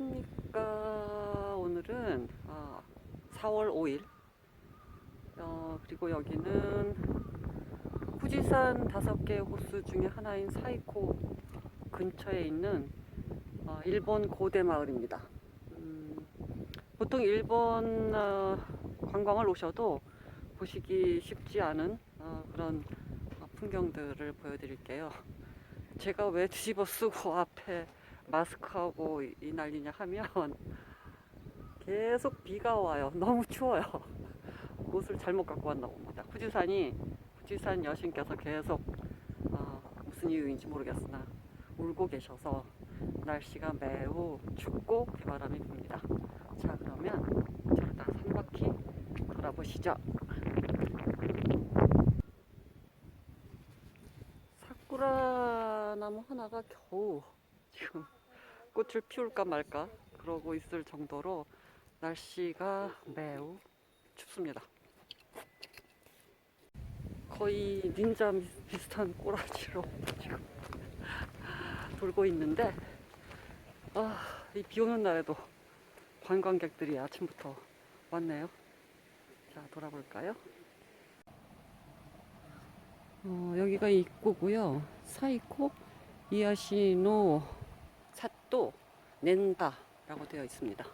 안녕하십니까. 오늘은 어, 4월 5일. 어, 그리고 여기는 후지산 다섯 개 호수 중에 하나인 사이코 근처에 있는 어, 일본 고대 마을입니다. 음, 보통 일본 어, 관광을 오셔도 보시기 쉽지 않은 어, 그런 어, 풍경들을 보여드릴게요. 제가 왜 뒤집어 쓰고 앞에 마스크하고 이, 이 난리냐 하면 계속 비가 와요. 너무 추워요. 옷을 잘못 갖고 왔나 봅니다. 후지산이 후지산 여신께서 계속 어, 무슨 이유인지 모르겠으나 울고 계셔서 날씨가 매우 춥고 비바람이 붑니다. 자 그러면 저를 산 바퀴 돌아보시죠. 사쿠라 나무 하나가 겨우 지금 꽃을 피울까 말까 그러고 있을 정도로 날씨가 매우 춥습니다. 거의 닌자 미- 비슷한 꼬라지로 지금 돌고 있는데 아, 이 비 오는 날에도 관광객들이 아침부터 왔네요. 자, 돌아볼까요? 어, 여기가 입구고요. 사이코 이야시노 사 또 낸다라고 되어 있습니다.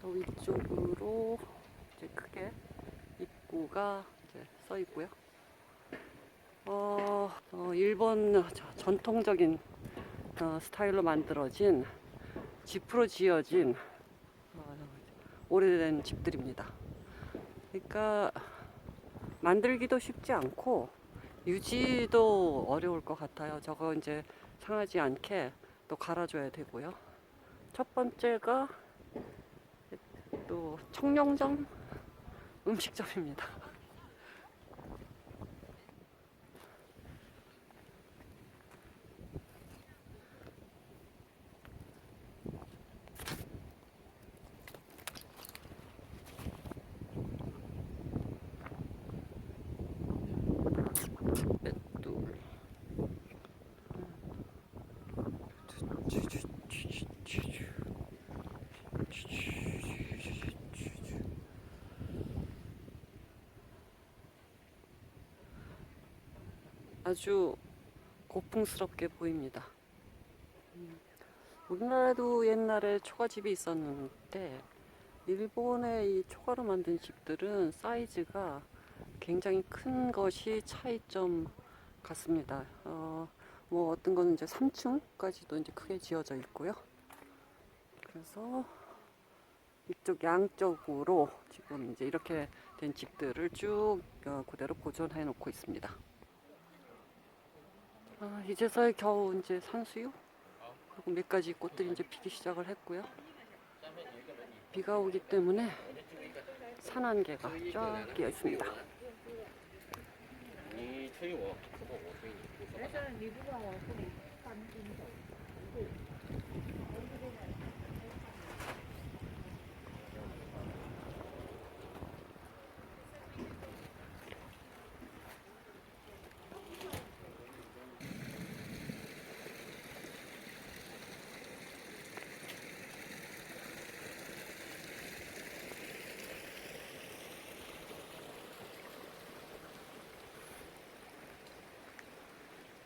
저 위쪽으로 이제 크게 입구가 이제 써 있고요. 어, 어, 일본 저- 전통적인 어, 스타일로 만들어진 지프로 지어진 어, 오래된 집들입니다. 그러니까 만들기도 쉽지 않고 유지도 어려울 것 같아요. 저거 이제 상하지 않게 또 갈아줘야 되고요. 첫 번째가 또 청룡점 음식점입니다. 아주 고풍스럽게 보입니다. 음, 우리나라에도 옛날에 초가집이 있었는데 일본의 이 초가로 만든 집들은 사이즈가 굉장히 큰 것이 차이점 같습니다. 어, 뭐 어떤 거는 이제 3층까지도 이제 크게 지어져 있고요. 그래서 이쪽 양쪽으로 지금 이제 이렇게 된 집들을 쭉 어, 그대로 보존해 놓고 있습니다. 아, 이제서야 겨우 이제 산수유 그리고 몇 가지 꽃들이 이제 피기 시작을 했고요. 비가 오기 때문에 산안개가 쫙 끼어 있습니다.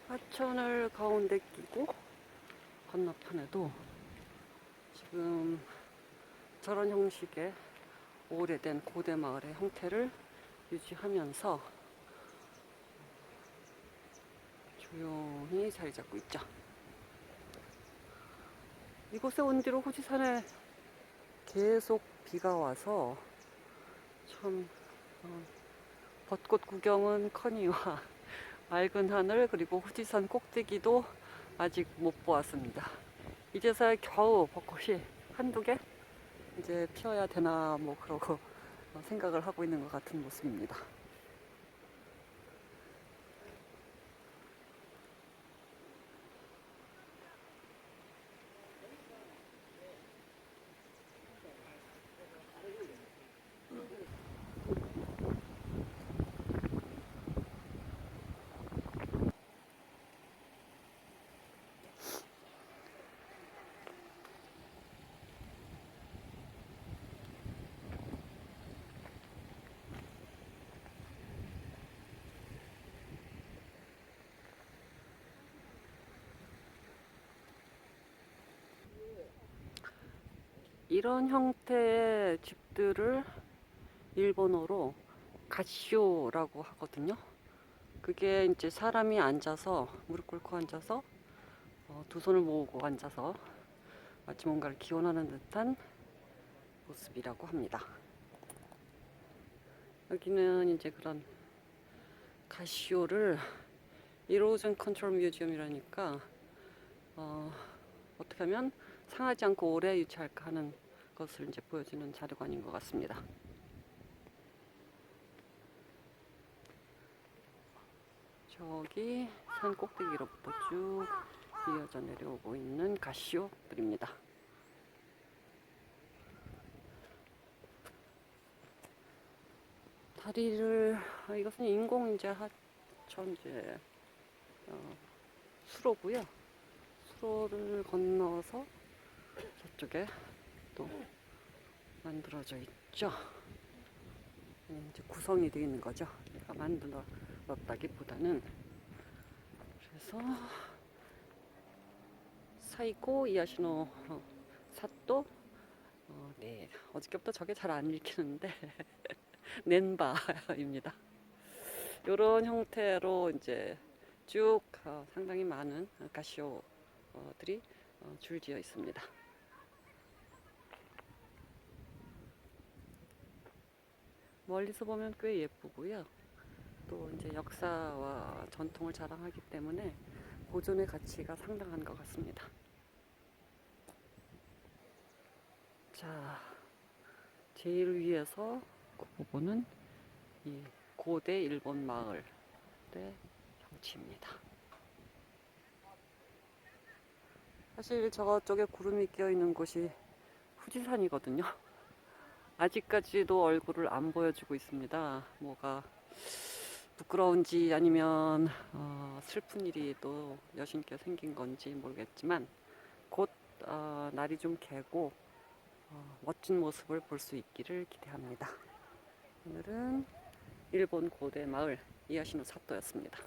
하천을 가운데 끼고 건너편에도 지금 저런 형식의 오래된 고대 마을의 형태를 유지하면서 조용히 자리 잡고 있죠. 이곳에 온 뒤로 후지산에 계속 비가 와서 참 어, 벚꽃 구경은 커니와 맑은 하늘 그리고 후지산 꼭대기도 아직 못 보았습니다. 이제서야 겨우 벚꽃이 한두 개 이제 피어야 되나 뭐 그러고 어, 생각을 하고 있는 것 같은 모습입니다. 이런 형태의 집들을 일본어로 가시오라고 하거든요. 그게 이제 사람이 앉아서 무릎 꿇고 앉아서 어, 두 손을 모으고 앉아서 마치 뭔가를 기원하는 듯한 모습이라고 합니다. 여기는 이제 그런 가시오를 이로전 컨트롤 뮤지엄이라니까 어, 어떻게 하면 상하지 않고 오래 유지할까 하는 것을 이제 보여주는 자료관인 것 같습니다. 저기 산 꼭대기로부터 쭉 이어져 내려오고 있는 가시오들입니다. 다리를 아, 이것은 인공 이제 하천 이제 어, 수로고요. 수로를 건너서 저쪽에 또 만들어져 있죠. 음, 이제 구성이 되어 있는 거죠. 내가 만들었다기보다는 그래서 사이코 이야시노 어, 사또 어, 네 어저께부터 저게 잘 안 읽히는데 넨바입니다. 이런 형태로 이제 쭉 어, 상당히 많은 가시오들이 어, 줄지어 있습니다. 멀리서 보면 꽤 예쁘고요. 또 이제 역사와 전통을 자랑하기 때문에 보존의 가치가 상당한 것 같습니다. 자, 제일 위에서 그 부분은 이 고대 일본 마을의 경치입니다. 사실 저쪽에 구름이 끼어 있는 곳이 후지산이거든요. 아직까지도 얼굴을 안 보여주고 있습니다. 뭐가 부끄러운지 아니면 어, 슬픈 일이 또 여신께 생긴 건지 모르겠지만 곧 어, 날이 좀 개고 어, 멋진 모습을 볼 수 있기를 기대합니다. 오늘은 일본 고대 마을 이야시노 사토였습니다.